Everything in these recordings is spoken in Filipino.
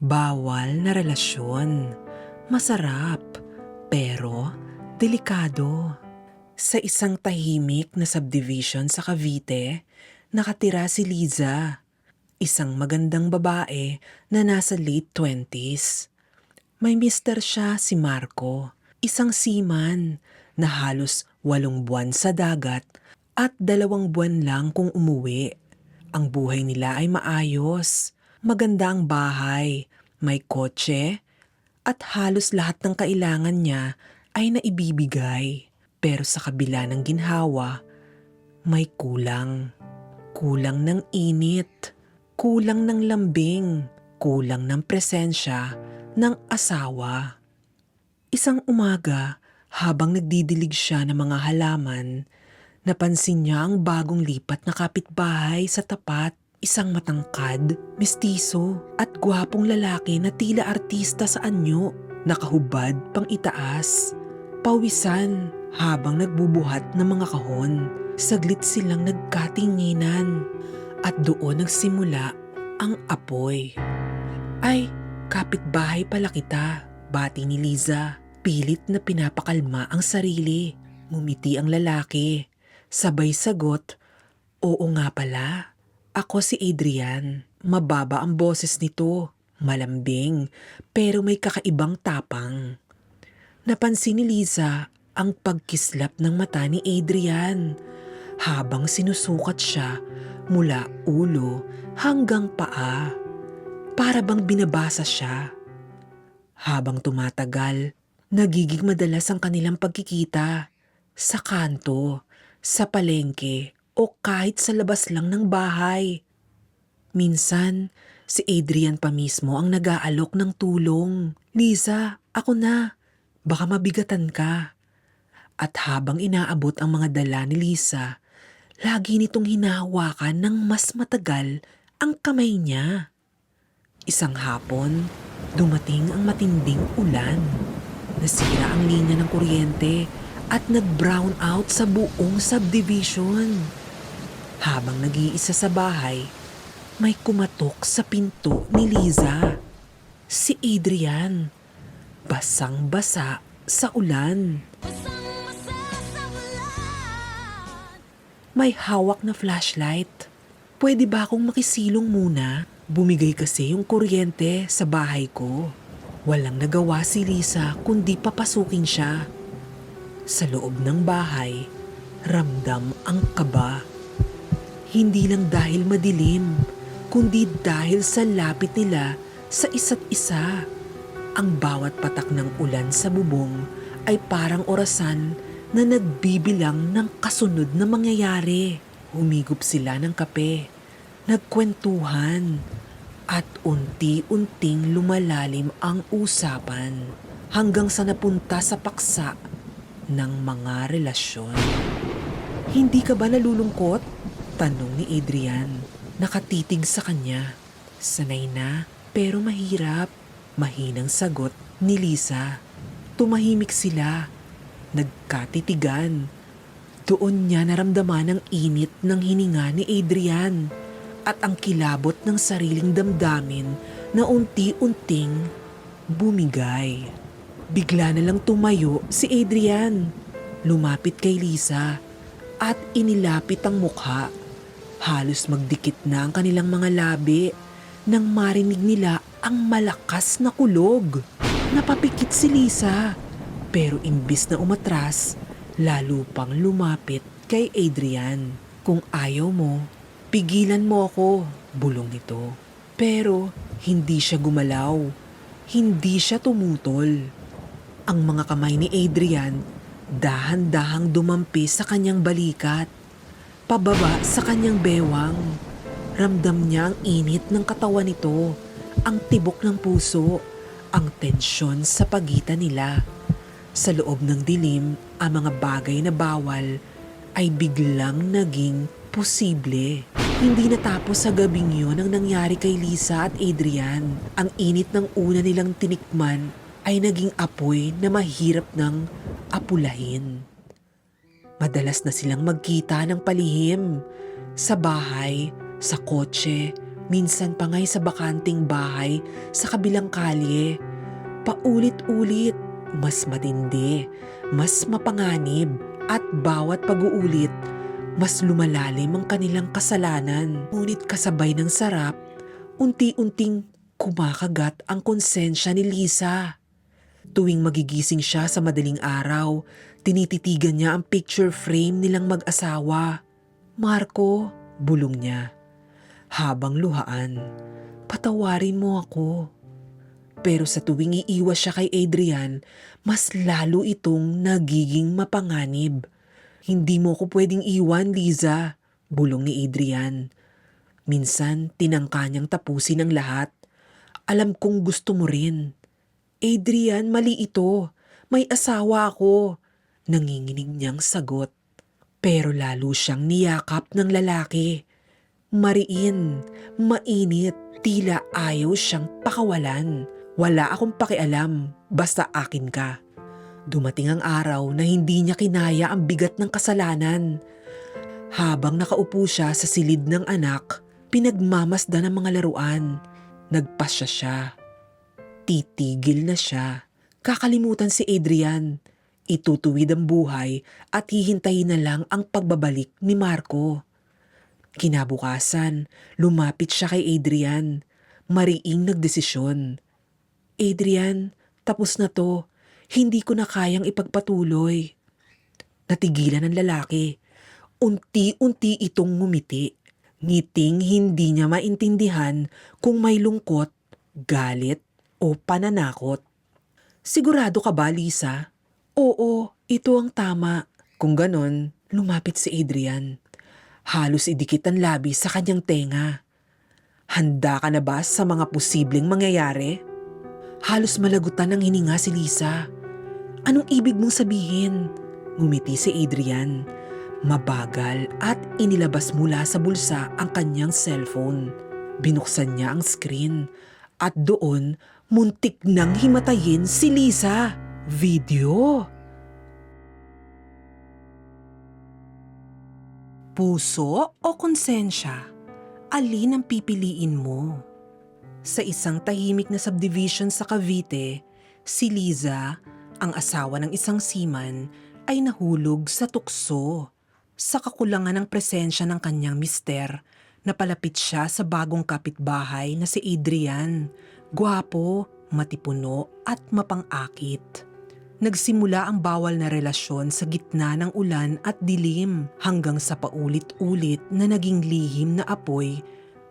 Bawal na relasyon. Masarap, pero delikado. Sa isang tahimik na subdivision sa Cavite, nakatira si Liza. Isang magandang babae na nasa late 20s. May mister siya si Marco, isang seaman na halos walong buwan sa dagat at dalawang buwan lang kung umuwi. Ang buhay nila ay maayos. Maganda ang bahay, may kotse, at halos lahat ng kailangan niya ay naibibigay. Pero sa kabila ng ginhawa, may kulang. Kulang ng init, kulang ng lambing, kulang ng presensya ng asawa. Isang umaga, habang nagdidilig siya ng mga halaman, napansin niya ang bagong lipat na kapitbahay sa tapat. Isang matangkad, mestizo at gwapong lalaki na tila artista sa anyo, nakahubad pang itaas. Pawisan habang nagbubuhat ng mga kahon. Saglit silang nagkatinginan at doon nagsimula ang apoy. Ay, kapitbahay pala kita, bati ni Liza. Pilit na pinapakalma ang sarili. Ngumiti ang lalaki. Sabay sagot, Oo nga pala. Ako si Adrian. Mababa ang boses nito. Malambing, pero may kakaibang tapang. Napansin ni Liza ang pagkislap ng mata ni Adrian habang sinusukat siya mula ulo hanggang paa. Para bang binabasa siya. Habang tumatagal, nagiging madalas ang kanilang pagkikita sa kanto, sa palengke o kahit sa labas lang ng bahay. Minsan, si Adrian pa mismo ang nag-aalok ng tulong. Lisa, ako na. Baka mabigatan ka. At habang inaabot ang mga dala ni Lisa, lagi nitong hinahawakan ng mas matagal ang kamay niya. Isang hapon, dumating ang matinding ulan. Nasira ang linya ng kuryente at nag-brown out sa buong subdivision. Habang nag-iisa sa bahay, may kumatok sa pinto ni Liza. Si Adrian. Basang-basa sa ulan. May hawak na flashlight. Pwede ba akong makisilong muna? Bumigay kasi yung kuryente sa bahay ko. Walang nagawa si Lisa kundi papasukin siya. Sa loob ng bahay, ramdam ang kaba. Hindi lang dahil madilim, kundi dahil sa lapit nila sa isa't isa. Ang bawat patak ng ulan sa bubong ay parang orasan na nagbibilang ng kasunod na mangyayari. Humigop sila ng kape, nagkwentuhan, at unti-unting lumalalim ang usapan hanggang sa napunta sa paksa ng mga relasyon. Hindi ka ba nalulungkot? Tanong ni Adrian. Nakatitig sa kanya. Sanay na, pero mahirap. Mahinang sagot ni Lisa. Tumahimik sila. Nagkatitigan. Doon niya naramdaman ang init ng hininga ni Adrian at ang kilabot ng sariling damdamin na unti-unting bumigay. Bigla na lang tumayo si Adrian. Lumapit kay Lisa at inilapit ang mukha. Halos magdikit na ang kanilang mga labi nang marinig nila ang malakas na kulog. Napapikit si Lisa pero imbis na umatras, lalo pang lumapit kay Adrian. Kung ayaw mo, pigilan mo ako, bulong nito. Pero hindi siya gumalaw. Hindi siya tumutol. Ang mga kamay ni Adrian dahan-dahang dumampi sa kanyang balikat. Pababa sa kanyang bewang. Ramdam niya ang init ng katawan nito, ang tibok ng puso, ang tensyon sa pagitan nila. Sa loob ng dilim, ang mga bagay na bawal ay biglang naging posible. Hindi natapos sa gabing yun ang nangyari kay Lisa at Adrian. Ang init ng una nilang tinikman ay naging apoy na mahirap ng apulahin. Madalas na silang magkita ng palihim. Sa bahay, sa kotse, Minsan pa nga'y sa bakanting bahay sa kabilang kalye. Paulit-ulit, mas matindi, mas mapanganib, at bawat pag-uulit, mas lumalalim ang kanilang kasalanan. Ngunit kasabay ng sarap, unti-unting kumakagat ang konsensya ni Lisa. Tuwing magigising siya sa madaling araw, tinititigan niya ang picture frame nilang mag-asawa. Marco, bulong niya. Habang luhaan, patawarin mo ako. Pero sa tuwing iiwas siya kay Adrian, mas lalo itong nagiging mapanganib. Hindi mo ko pwedeng iwan, Liza, bulong ni Adrian. Minsan, tinangka niyang tapusin ang lahat. Alam kong gusto mo rin. Adrian, mali ito. May asawa ako. Nanginginig niyang sagot. Pero lalo siyang niyakap ng lalaki. Mariin, mainit, tila ayaw siyang pakawalan. Wala akong pakialam, basta akin ka. Dumating ang araw na hindi niya kinaya ang bigat ng kasalanan. Habang nakaupo siya sa silid ng anak, pinagmamasdan ng mga laruan. Nagpasya siya. Titigil na siya. Kakalimutan si Adrian. Itutuwid ang buhay at hihintayin na lang ang pagbabalik ni Marco. Kinabukasan, lumapit siya kay Adrian. Mariing nagdesisyon. Adrian, tapos na to. Hindi ko na kayang ipagpatuloy. Natigilan ng lalaki. Unti-unti itong ngumiti. Ngiting hindi niya maintindihan kung may lungkot, galit o pananakot. Sigurado ka ba, Lisa? Oo, ito ang tama. Kung ganon, lumapit si Adrian. Halos idikit ang labi sa kanyang tenga. Handa ka na ba sa mga posibleng mangyayari? Halos malagutan ng hininga si Lisa. Anong ibig mong sabihin? Ngumiti si Adrian. Mabagal at inilabas mula sa bulsa ang kanyang cellphone. Binuksan niya ang screen at doon muntik nang himatayin si Lisa. Video. Puso o konsensya? Alin ang pipiliin mo? Sa isang tahimik na subdivision sa Cavite, si Liza, ang asawa ng isang seaman, ay nahulog sa tukso. Sa kakulangan ng presensya ng kanyang mister, napalapit siya sa bagong kapitbahay na si Adrian. Gwapo, matipuno at mapangakit. Nagsimula ang bawal na relasyon sa gitna ng ulan at dilim hanggang sa paulit-ulit na naging lihim na apoy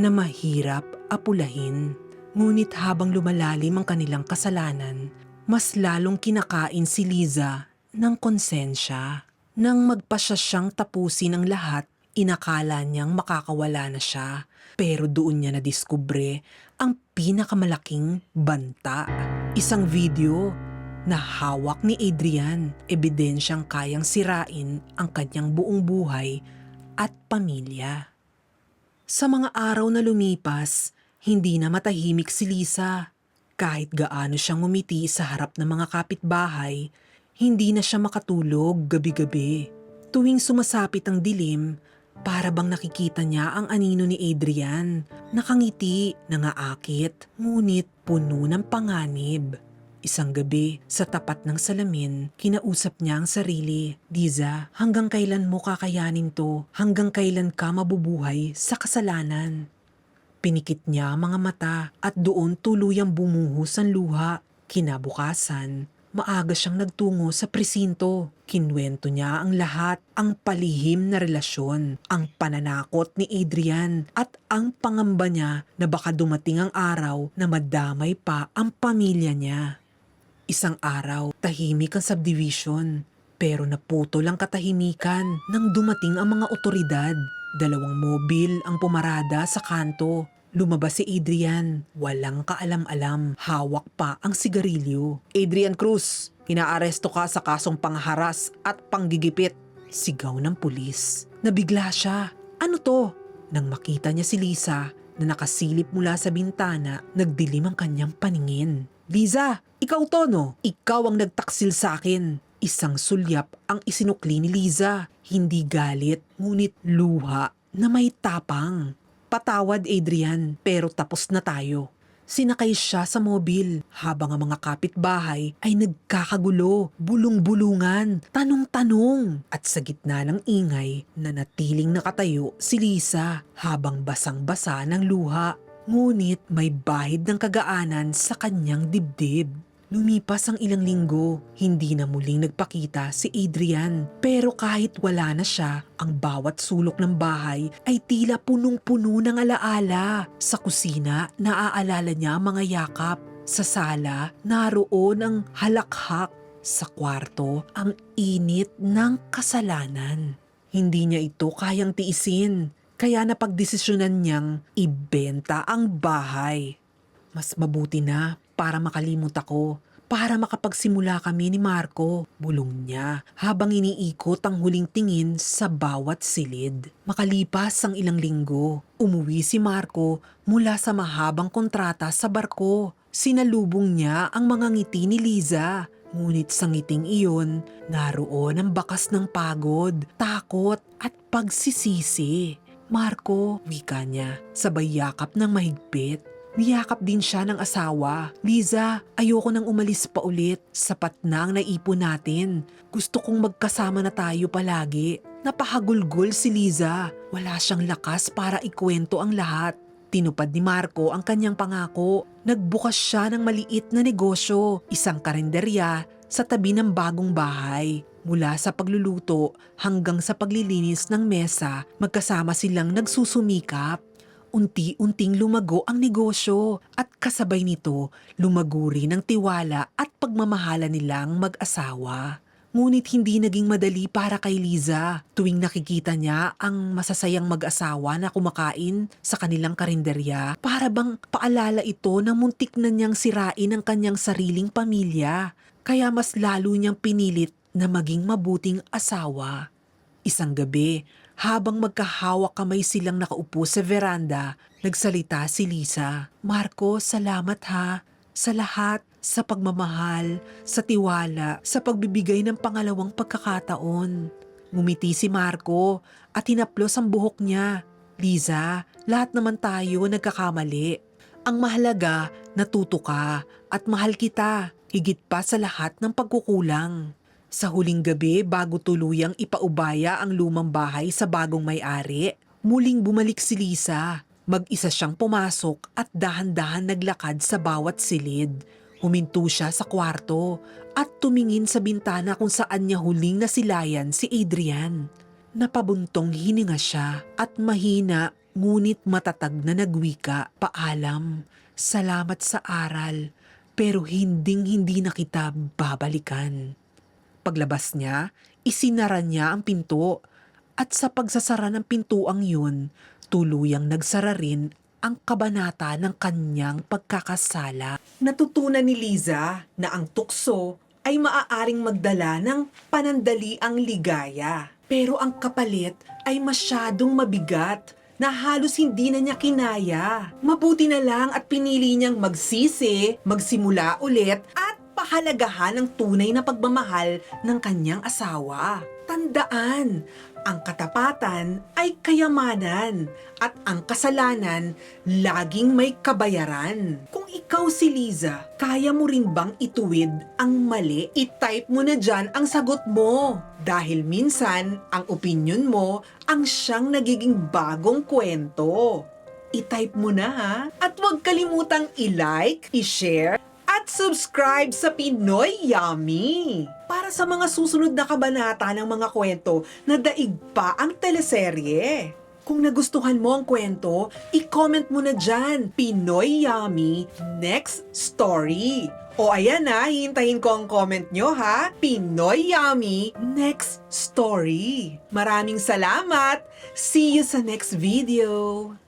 na mahirap apulahin. Ngunit habang lumalalim ang kanilang kasalanan, mas lalong kinakain si Liza ng konsensya. Nang magpasya siyang tapusin ang lahat, inakala niyang makakawala na siya. Pero doon niya nadiskubre ang pinakamalaking banta. Isang video na hawak ni Adrian, ebidensyang kayang sirain ang kanyang buong buhay at pamilya. Sa mga araw na lumipas, hindi na matahimik si Lisa. Kahit gaano siyang umiti sa harap ng mga kapitbahay, hindi na siya makatulog gabi-gabi. Tuwing sumasapit ang dilim, para bang nakikita niya ang anino ni Adrian. Nakangiti, nangaakit, ngunit puno ng panganib. Isang gabi, sa tapat ng salamin, kinausap niya ang sarili. Diza, hanggang kailan mo kakayanin to? Hanggang kailan ka mabubuhay sa kasalanan? Pinikit niya ang mga mata at doon tuluyang bumuhos ang luha. Kinabukasan, maaga siyang nagtungo sa presinto. Kinwento niya ang lahat, ang palihim na relasyon, ang pananakot ni Adrian at ang pangamba niya na baka dumating ang araw na madamay pa ang pamilya niya. Isang araw, tahimik ang subdivision. Pero naputol ang katahimikan nang dumating ang mga otoridad. Dalawang mobil ang pumarada sa kanto. Lumabas si Adrian. Walang kaalam-alam. Hawak pa ang sigarilyo. Adrian Cruz, inaaresto ka sa kasong pangharas at panggigipit. Sigaw ng pulis. Nabigla siya. Ano to? Nang makita niya si Lisa na nakasilip mula sa bintana, nagdilim ang kanyang paningin. Liza, ikaw to no? Ikaw ang nagtaksil sa akin. Isang sulyap ang isinukli ni Liza. Hindi galit, ngunit luha na may tapang. Patawad Adrian, pero tapos na tayo. Sinakay siya sa mobil habang ang mga kapitbahay ay nagkakagulo, bulong-bulungan, tanong-tanong. At sa gitna ng ingay, nanatiling nakatayo si Lisa habang basang-basa ng luha. Ngunit may bahid ng kagaanan sa kanyang dibdib. Lumipas ang ilang linggo, hindi na muling nagpakita si Adrian. Pero kahit wala na siya, ang bawat sulok ng bahay ay tila punong-puno ng alaala. Sa kusina, naaalala niya mga yakap. Sa sala, naroon ang halakhak. Sa kwarto, ang init ng kasalanan. Hindi niya ito kayang tiisin, kaya napagdesisyonan niyang ibenta ang bahay. Mas mabuti na para makalimot ako, para makapagsimula kami ni Marco, bulong niya habang iniikot ang huling tingin sa bawat silid. Makalipas ang ilang linggo, umuwi si Marco mula sa mahabang kontrata sa barko. Sinalubong niya ang mga ngiti ni Liza. Ngunit sa ngiting iyon, naroon ang bakas ng pagod, takot at pagsisisi. Marco, wika niya, sabay yakap ng mahigpit. Niyakap din siya ng asawa. Liza, ayoko nang umalis pa ulit. Sapat na ang naipon natin. Gusto kong magkasama na tayo palagi. Napahagulgol si Liza. Wala siyang lakas para ikwento ang lahat. Tinupad ni Marco ang kanyang pangako. Nagbukas siya ng maliit na negosyo, isang karinderya sa tabi ng bagong bahay. Mula sa pagluluto hanggang sa paglilinis ng mesa, magkasama silang nagsusumikap. Unti-unting lumago ang negosyo at kasabay nito lumago rin ang tiwala at pagmamahala nilang mag-asawa. Ngunit hindi naging madali para kay Liza tuwing nakikita niya ang masasayang mag-asawa na kumakain sa kanilang karinderya para bang paalala ito na muntik na niyang sirain ang kanyang sariling pamilya kaya mas lalo niyang pinilit na maging mabuting asawa. Isang gabi, habang magkahawak kamay silang nakaupo sa veranda, nagsalita si Lisa. Marco, salamat ha. Sa lahat, sa pagmamahal, sa tiwala, sa pagbibigay ng pangalawang pagkakataon. Ngumiti si Marco at hinaplos ang buhok niya. Liza, lahat naman tayo nagkakamali. Ang mahalaga, natuto ka at mahal kita, higit pa sa lahat ng pagkukulang. Sa huling gabi bago tuluyang ipaubaya ang lumang bahay sa bagong may-ari, muling bumalik si Lisa. Mag-isa siyang pumasok at dahan-dahan naglakad sa bawat silid. Huminto siya sa kwarto at tumingin sa bintana kung saan niya huling nasilayan si Adrian. Napabuntong hininga siya at mahina ngunit matatag na nagwika, paalam, salamat sa aral, pero hinding hindi na kita babalikan. Paglabas niya, isinara niya ang pinto at sa pagsasara ng pintuang yun, tuluyang nagsara rin ang kabanata ng kanyang pagkakasala. Natutunan ni Liza na ang tukso ay maaaring magdala ng panandaliang ligaya. Pero ang kapalit ay masyadong mabigat na halos hindi na niya kinaya. Mabuti na lang at pinili niyang magsisi, magsimula ulit at pahalagahan ang tunay na pagmamahal ng kanyang asawa. Tandaan, ang katapatan ay kayamanan at ang kasalanan laging may kabayaran. Kung ikaw si Liza, kaya mo rin bang ituwid ang mali? I-type mo na dyan ang sagot mo. Dahil minsan, ang opinion mo ang siyang nagiging bagong kwento. I-type mo na ha. At huwag kalimutang i-like, i-share, at subscribe sa Pinoy Yummy para sa mga susunod na kabanata ng mga kwento na daig pa ang teleserye. Kung nagustuhan mo ang kwento, i-comment mo na dyan, Pinoy Yummy Next Story. O ayan na, hintayin ko ang comment nyo ha, Pinoy Yummy Next Story. Maraming salamat! See you sa next video!